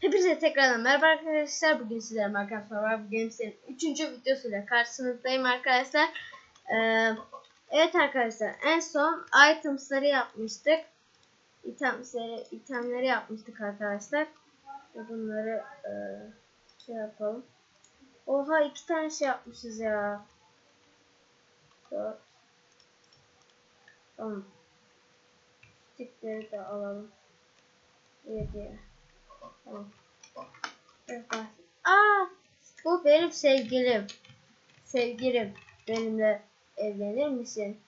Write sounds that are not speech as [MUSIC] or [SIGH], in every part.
Hepinize tekrardan merhaba arkadaşlar. Bugün sizlerle Minecraft Survival Games'in 3. videosuyla karşınızdayım arkadaşlar. Ee, evet arkadaşlar en son items'ları yapmıştık. İtems'leri, itemleri yapmıştık arkadaşlar. Bunları e, şey yapalım. Oha iki tane şey yapmışız ya. Dört. Tamam. Stikleri de alalım. Yedi. Tamam. Evet, bak. Aa, bu benim sevgilim. Sevgilim, benimle evlenir misin?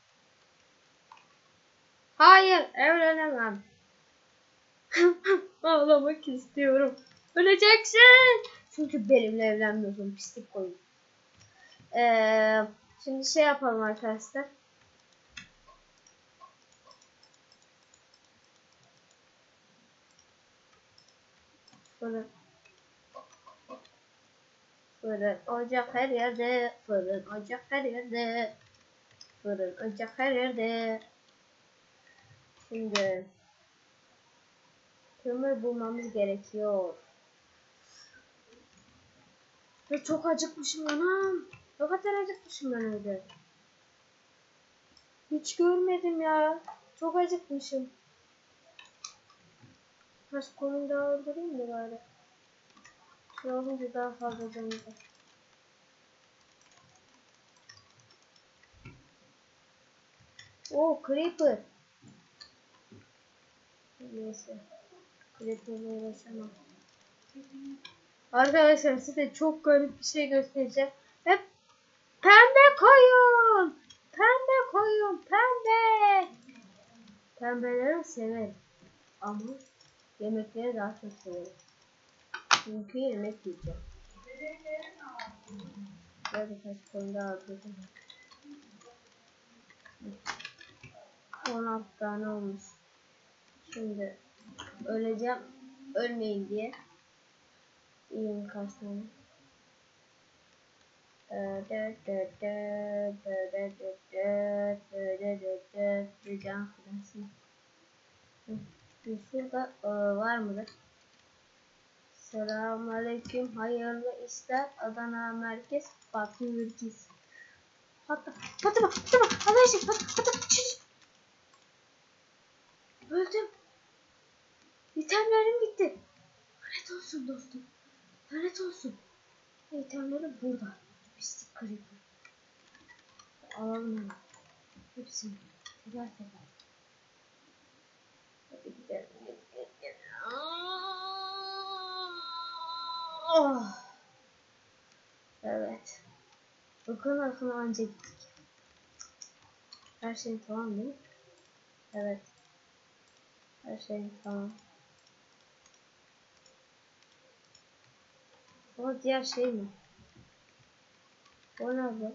Hayır, evlenemem. [LAUGHS] Ağlamak istiyorum. Öleceksin. Çünkü benimle evlenmiyorsun. Pislik koyun. Ee, şimdi şey yapalım arkadaşlar. Fırın. Fırın, ocak her yerde. Fırın, ocak her yerde. Fırın, ocak her yerde. Şimdi kömür bulmamız gerekiyor. Ve çok acıkmışım anam. Ne kadar acıkmışım ben öyle. Hiç görmedim ya. Çok acıkmışım. Kaç konuyu daha öldüreyim mi bari? Şey olunca daha fazla canlı. Oh creeper. Neyse. Creeper'la uğraşamam. Arkadaşlar size çok garip bir şey göstereceğim. Koyun. Pembe koyun. Pembe. Pembeleri severim. Ama Yemekleri daha çok severim. Çünkü yemek yiyeceğim. Ve birkaç koyun daha aldım. 16 tane olmuş. Şimdi öleceğim. Ölmeyin diye. Yiyeyim kaç tane. Can fırlasın. Şurada e, var mıdır? Selamünaleyküm. Hayırlı işler. Adana merkez. Fatih Ülküz. Hatta Allah aşkına hatta hatta çüş. Öldüm. İtemlerim bitti. Lanet olsun dostum. Lanet olsun. İtemlerim burada. Pislik creeper. Alalım hemen. Hepsini. Teker teker. Hadi gidelim. Oh. Evet. Bakın arkana anca gittik. Her şey tamam değil mi? Evet. Her şey tamam. Ama diğer şey mi? O nerede?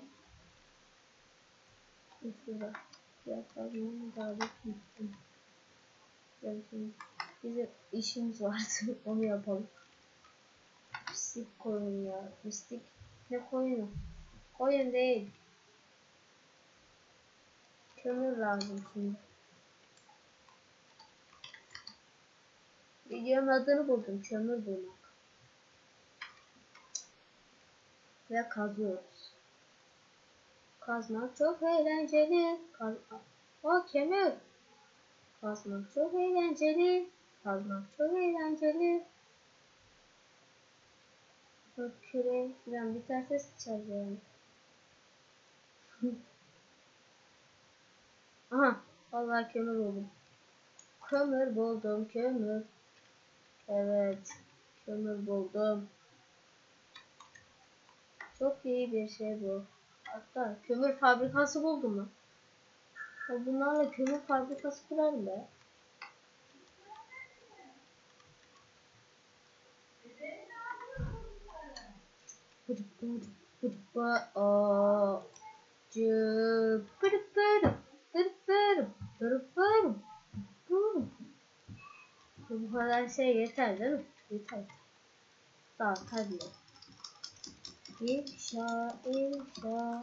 Şurada. Kazmanı daha bitmiştim. Yani şimdi bizim işimiz vardı [LAUGHS] onu yapalım. Pislik koyun ya. Pislik ne koyunu? Koyun değil. Kömür lazım şimdi. Videonun adını buldum. Kömür bulmak. Ve kazıyoruz. Kazmak çok eğlenceli. Kaz o kömür. Kazmak çok eğlenceli. Kazmak çok eğlenceli. Bak küre falan ses çalıyorum. [LAUGHS] Aha vallahi kömür buldum. Kömür buldum kömür. Evet kömür buldum. Çok iyi bir şey bu. Hatta kömür fabrikası buldum mu? Bunlarla kömür fabrikası kurarım be. Bu kadar şey yeter değil mi? Yeter. Tamam hadi. İnşa, inşa.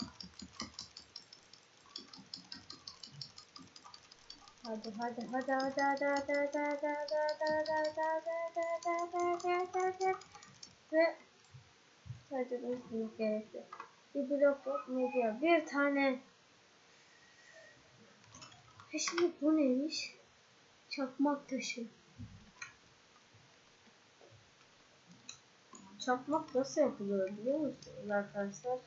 Hadi hadi hadi hadi hadi hadi hadi hadi hadi hadi hadi hadi hadi hadi hadi ve sadece unutmak gerekli. Bir blok yok medya bir tane. E şimdi bu neymiş? Çakmak taşı. çakmak nasıl yapılıyor biliyor musunuz arkadaşlar?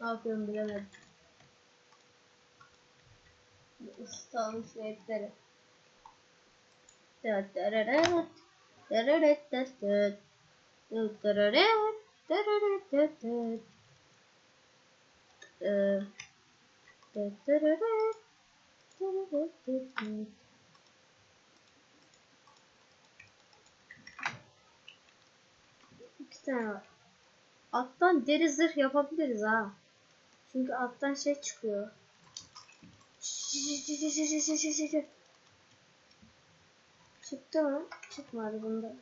ne yapıyorum bilemedim. Isıtalmış renkleri. Evet, dereret, dereret, dereret, dereret, dereret, dereret, dereret, İki tane var. Attan deri zırh yapabiliriz ha. Çünkü alttan şey çıkıyor. Çıktı mı? Çıkmadı bunda.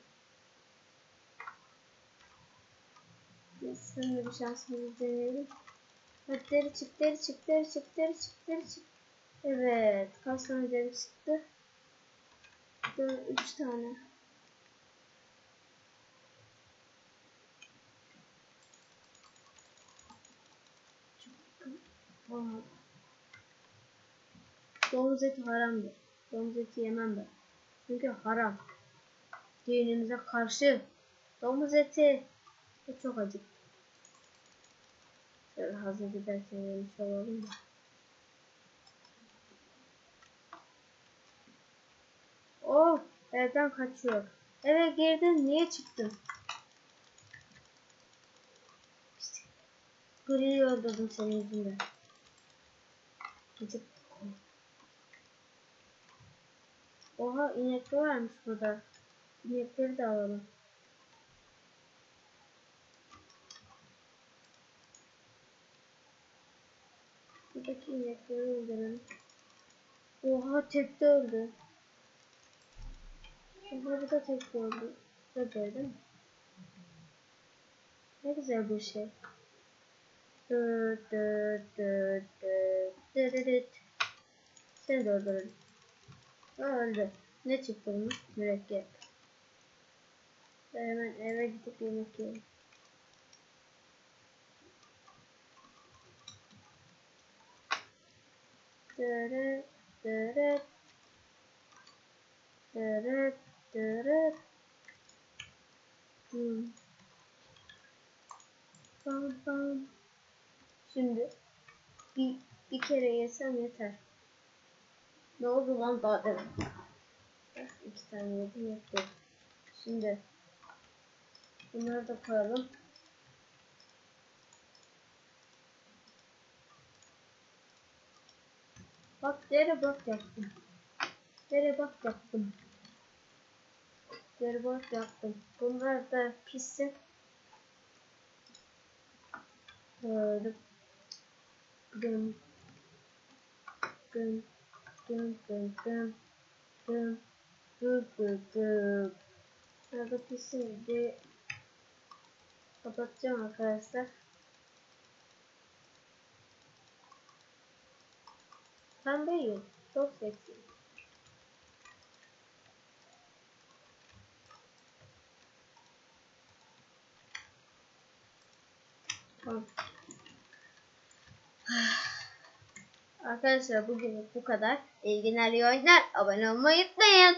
Biz bir şansımızı deneyelim. Hadi deri çık, deri çık, deri çık, deri çık, deri çık. Evet, kaç tane deri çıktı? Dört, üç tane. Aa. Domuz eti haramdır. Domuz eti yemem ben. Çünkü haram. Dinimize karşı. Domuz eti. Çok acık. Şöyle hazır giderken yemiş olalım da. Oh, evden kaçıyor. Eve girdin, niye çıktın? Gri'yi öldürdüm senin yüzünden. Gidip Oha inekli varmış burada. İnekleri de alalım. Buradaki inekleri öldürelim. Oha tekte öldü. E, burada da tek gördüm. Gördün mü? Ne güzel bir şey. Dı dı dı dı dı dı dı Seni de öldürelim. Öldü. Ne çıktı bunun? Mürekkep. Ben hemen eve gidip yemek yiyelim. Dırıt dırıt dırıt dırıt hmm. Bam bam Şimdi bir, bir kere yesem yeter. Ne oldu lan daha demin? İki tane yedim yetti. Şimdi bunları da koyalım. Bak dere bak yaptım. Dere bak yaptım. Yarı boş yaptım. Bunlar da pişsin. Böyle. Dın. Dın. Dın dın dın. Dın. Dın dın dın. Burada pişsin diye kapatacağım arkadaşlar. Pembe yıl. Çok seksi. Arkadaşlar bugün bu kadar. İyi iyi oyunlar. Abone olmayı unutmayın.